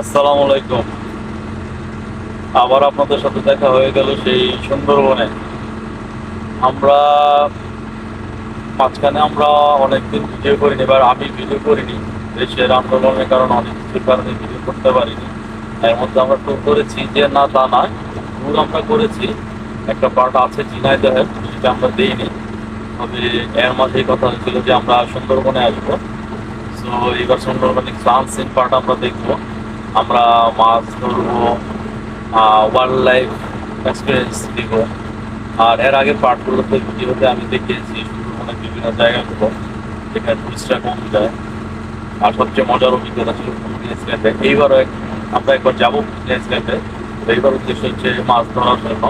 আসসালামু আলাইকুম। আবার আপনাদের সাথে দেখা হয়ে গেল সেই সুন্দরবনে। আমরা মাঝখানে আমরা অনেকদিন ভিডিও করিনি, এবার আমি ভিডিও করিনি। দেশের আন্দোলনের কারণে অনেক কিছুর কারণে ভিডিও করতে পারিনি। এর মধ্যে আমরা টুর করেছি, যে না তা নয় টুর আমরা করেছি। একটা পার্ট আছে ঝিনাইদহের সেটা আমরা দিইনি। তবে এর মাঝেই কথা হয়েছিল যে আমরা সুন্দরবনে আসব। তো এবার সুন্দরবনে সানসিন পার্ট আমরা দেখব। আমরা মাছ ধরবো ওয়াইল্ড লাইফ এক্সপিরিয়েন্স দিব। আর এর আগে পার্টগুলোতে ভিডিওতে আমি দেখিয়েছি সুন্দরবনের বিভিন্ন জায়গাগুলো যেখানে টুরিস্টরা কম যায়। আর সবচেয়ে মজার অভিজ্ঞতা ছিল ক্যাম্পে এইবারও আমরা একবার যাব তো এইবার উদ্দেশ্য হচ্ছে মাছ ধরার জন্য।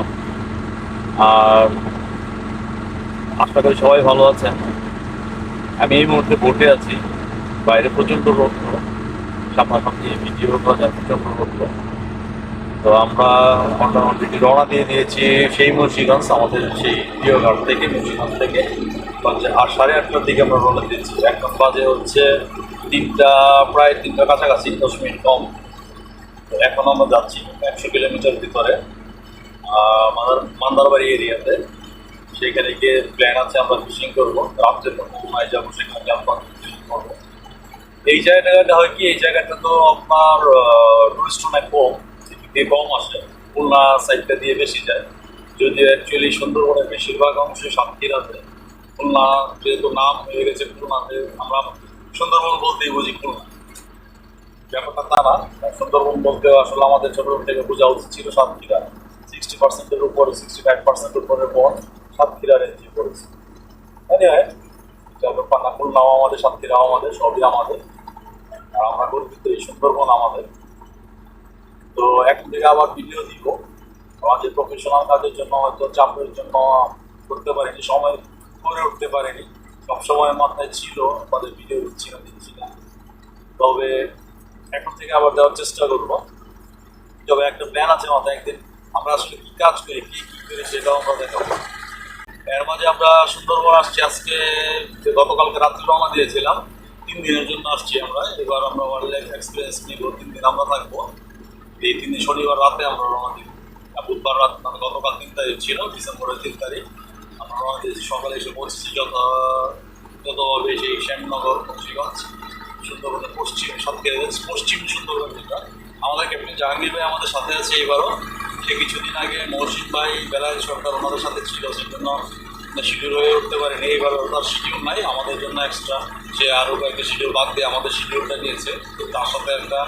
আর আশা করি সবাই ভালো আছেন। আমি এই মুহূর্তে বোটে আছি। বাইরে প্রচণ্ড রৌদ্র সামনাসামনি ভিডিও করা যায় প্রচণ্ড রৌদ্র তো আমরা মোটামুটি রওনা দিয়ে দিয়েছি সেই মুন্সিগঞ্জ, আমাদের সেই প্রিয় ঘাট থেকে মুন্সিগঞ্জ থেকে। বাজে আর সাড়ে আটটার দিকে আমরা রওনা দিয়েছি। এখন বাজে হচ্ছে তিনটা, প্রায় তিনটা কাছাকাছি, দশ মিনিট কম। তো এখন আমরা যাচ্ছি একশো কিলোমিটার ভিতরে মাদার- মান্দারবাড়ি এরিয়াতে। সেখানে গিয়ে প্ল্যান আছে আমরা ফিশিং করব। রাত্রে ঘুমায় যাব, সেখানে করব। এই জায়গাটা হয় কি, এই জায়গাটা তো আপনার টুরিস্ট অনেক কম দিয়ে কম আসে। খুলনা সাইডটা দিয়ে বেশি যায়। যদি অ্যাকচুয়ালি সুন্দরবনের বেশিরভাগ অংশ সাতক্ষীরাতে খুলনা যেহেতু নাম হয়ে গেছে খুলনাতে, আমরা সুন্দরবন বলতেই বুঝি খুলনা। ব্যাপারটা তা না, সুন্দরবন বলতে আসলে আমাদের ছোট থেকে বোঝা উচিত ছিল সাতক্ষীরা। সিক্সটি পার্সেন্টের উপরে সিক্সটি ফাইভ পার্সেন্টের উপরে বন, সাতক্ষীরা রেঞ্জে পড়েছে। তাই এনিওয়ে তবে পান্না খুলনাও আমাদের, সাতক্ষীরাও আমাদের, সবই আমাদের আর আমরা গর্বিত এই সুন্দরবন আমাদের। তো এখন থেকে আবার ভিডিও দিব। আমাদের প্রফেশনাল কাজের জন্য হয়তো চাপের জন্য করতে পারিনি, সময় করে উঠতে পারিনি। সবসময় মাথায় ছিল, আমাদের ভিডিও দিচ্ছি না দিচ্ছি না তবে এখন থেকে আবার দেওয়ার চেষ্টা করব। তবে একটা প্ল্যান আছে মাথায় একদিন। আমরা আসলে কি কাজ করি, কি কি করি সেটাও আমরা দেখাবো। এর মাঝে আমরা সুন্দরবন আসছি, আজকে গতকালকে রাত্রে রওনা দিয়েছিলাম। তিন দিনের জন্য আসছি আমরা। এবার আমরা ওয়াইল্ড লাইফ এক্সপিরিয়েন্স নিব তিন দিন আমরা থাকব। এই তিন দিন শনিবার রাতে আমরা রওনা আর বুধবার রাত মানে গতকাল তিন তারিখ ছিল, ডিসেম্বরের তিন তারিখ। আমরা রওনা দিয়েছি সকালে এসে পৌঁছেছি যত যতভাবে সেই শ্যামনগর, মুন্সিগঞ্জ, সুন্দরবনের পশ্চিম, সাতক্ষীরা পশ্চিম সুন্দরবন যেটা। আমাদের ক্যাপ্টেন জাহাঙ্গীর ভাই আমাদের সাথে আছে এবারও। সে কিছুদিন আগে মহসিন ভাই বেলায় সরকার ওনাদের সাথে ছিল, সেজন্য শিডিউল হয়ে উঠতে পারেনি এবার তার শিডিউল নাই। আমাদের জন্য এক্সট্রা সে আরও কয়েকটা শিডিউল বাদ দিয়ে আমাদের শিডিউলটা নিয়েছে। তো তার সাথে একটা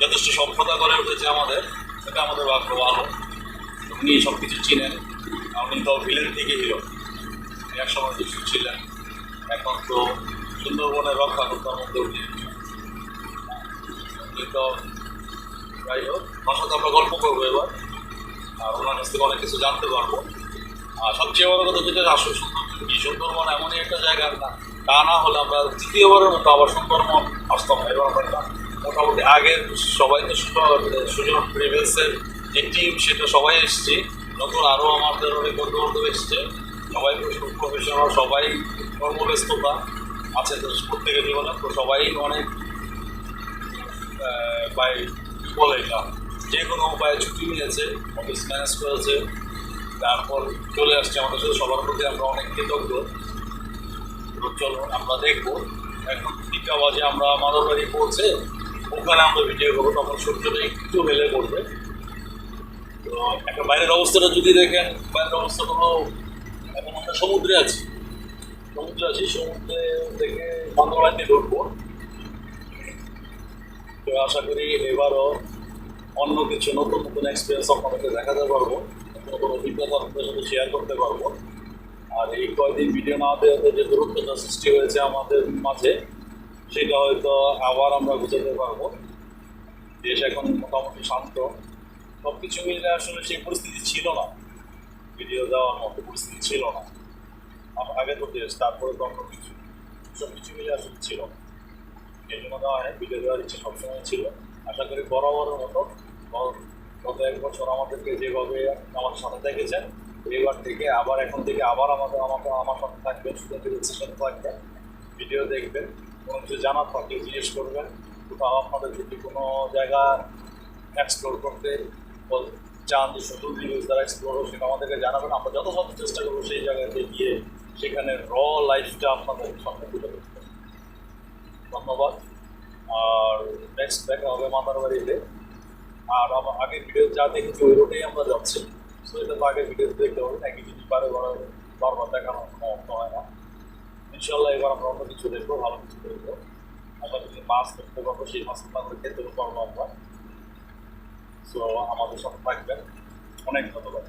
যথেষ্ট সভ্যতা করে উঠেছে আমাদের। সেটা আমাদের ভাগ্য ভালো। উনি সব কিছু চিনেন। উনি তো ভিলেন থেকে হিরো এক সময় দুষ্টু ছিলেন। এখন তো সুন্দরবনের রক্ষা করতার মধ্যে উঠে। উনি তো যাই হোক ওনার সাথে আমরা গল্প করব এবার। আর ওনার কাছ থেকে অনেক কিছু জানতে পারব। আর সবচেয়ে বড় কথা যেটা আসল সুন্দর কি সুন্দরবন এমনই একটা জায়গা না তা না হলে আমরা তৃতীয়বারের মতো আবার সুন্দরবন আসতাম এবার আমরা মোটামুটি আগের সবাই তো সুযোগ- সুযোগ প্রিভিয়াসের যে টিম সেটা সবাই এসছে। নতুন আরও আমাদের অনেক বন্ধু বান্ধব এসছে। সবাই প্রফেশনাল সবাই কর্মব্যস্ততা আছে, তো প্রত্যেকের জীবনে, তো সবাই অনেক বাই বলে এটা? যে কোনো উপায়ে ছুটি নিয়েছে অফিস ম্যানেজ করেছে। তারপর চলে আসছে আমাদের সাথে। সবার প্রতি আমরা অনেক কৃতজ্ঞ। তো চলো আমরা দেখব। এখন তিনটা বাজে, আমরা মাদার বাড়ি পৌঁছে ওখানে আমরা ভিডিও করব। তখন সূর্যটা একটু হেলে পড়বে। তো একটা বাইরের অবস্থাটা যদি দেখেন, বাইরের অবস্থা কোনো, এখন আমরা সমুদ্রে আছি। সমুদ্রে আছি, সমুদ্রে থেকে বাড়িতে ঢুকবো। তো আশা করি এবারও অন্য কিছু নতুন নতুন এক্সপিরিয়েন্স আপনাদেরকে দেখাতে পারব। নতুন অভিজ্ঞতা আপনাদের সাথে শেয়ার করতে পারব আর এই কয়দিন ভিডিও না দেওয়াতে যে দূরত্বতা সৃষ্টি হয়েছে আমাদের মাঝে, সেটা হয়তো আবার আমরা বুঝাতে পারব। দেশ এখন মোটামুটি শান্ত। সব কিছু মিলে আসলে সেই পরিস্থিতি ছিল না। ভিডিও দেওয়ার মতো পরিস্থিতি ছিল না। আগে তো দেশ, তারপরে তো অন্য কিছু। সব কিছু মিলে আসলে ছিল না। এই জন্য দেওয়া হয় ভিডিও দেওয়ার ইচ্ছে সবসময় ছিল। আশা করি বরাবরের মতো। গত এক বছর আমাদেরকে যেভাবে আমার সাথে দেখেছেন, এবার থেকে আবার এখন থেকে আবার আমাদের আমাকে আমার সাথে থাকবেন সুযোগের সাথে থাকবেন। ভিডিও দেখবেন, কোনো কিছু জানার থাকলে জিজ্ঞেস করবেন, কোথাও আপনাদের যদি কোনো জায়গা এক্সপ্লোর করতে চান যে সুন্দর ভিডিওস দ্বারা এক্সপ্লোর সেটা আমাদেরকে জানাবেন। আমরা যথাসাধ্য চেষ্টা করব সেই জায়গাতে গিয়ে সেখানে র লাইফটা আপনাদের সামনে তুলে ধরতে। ধন্যবাদ। আর নেক্সট দেখা হবে মামার বাড়িতে আর আগের ভিডিও যা দেখেছি ওই রোডেই আমরা যাচ্ছি। সো এটা তো আগের ভিডিও দেখতে হবে, একই জিনিস বারে বারে বারবার দেখানো অর্থ হয় না। ইনশাল্লাহ এবার আমরা অন্য কিছু দেখব, ভালো কিছু দেখব। আমরা যদি মাছ দেখতে পারব সেই মাছ আমরা খেতে পারব আমরা। সো আমাদের সাথে থাকবেন। অনেক ধন্যবাদ।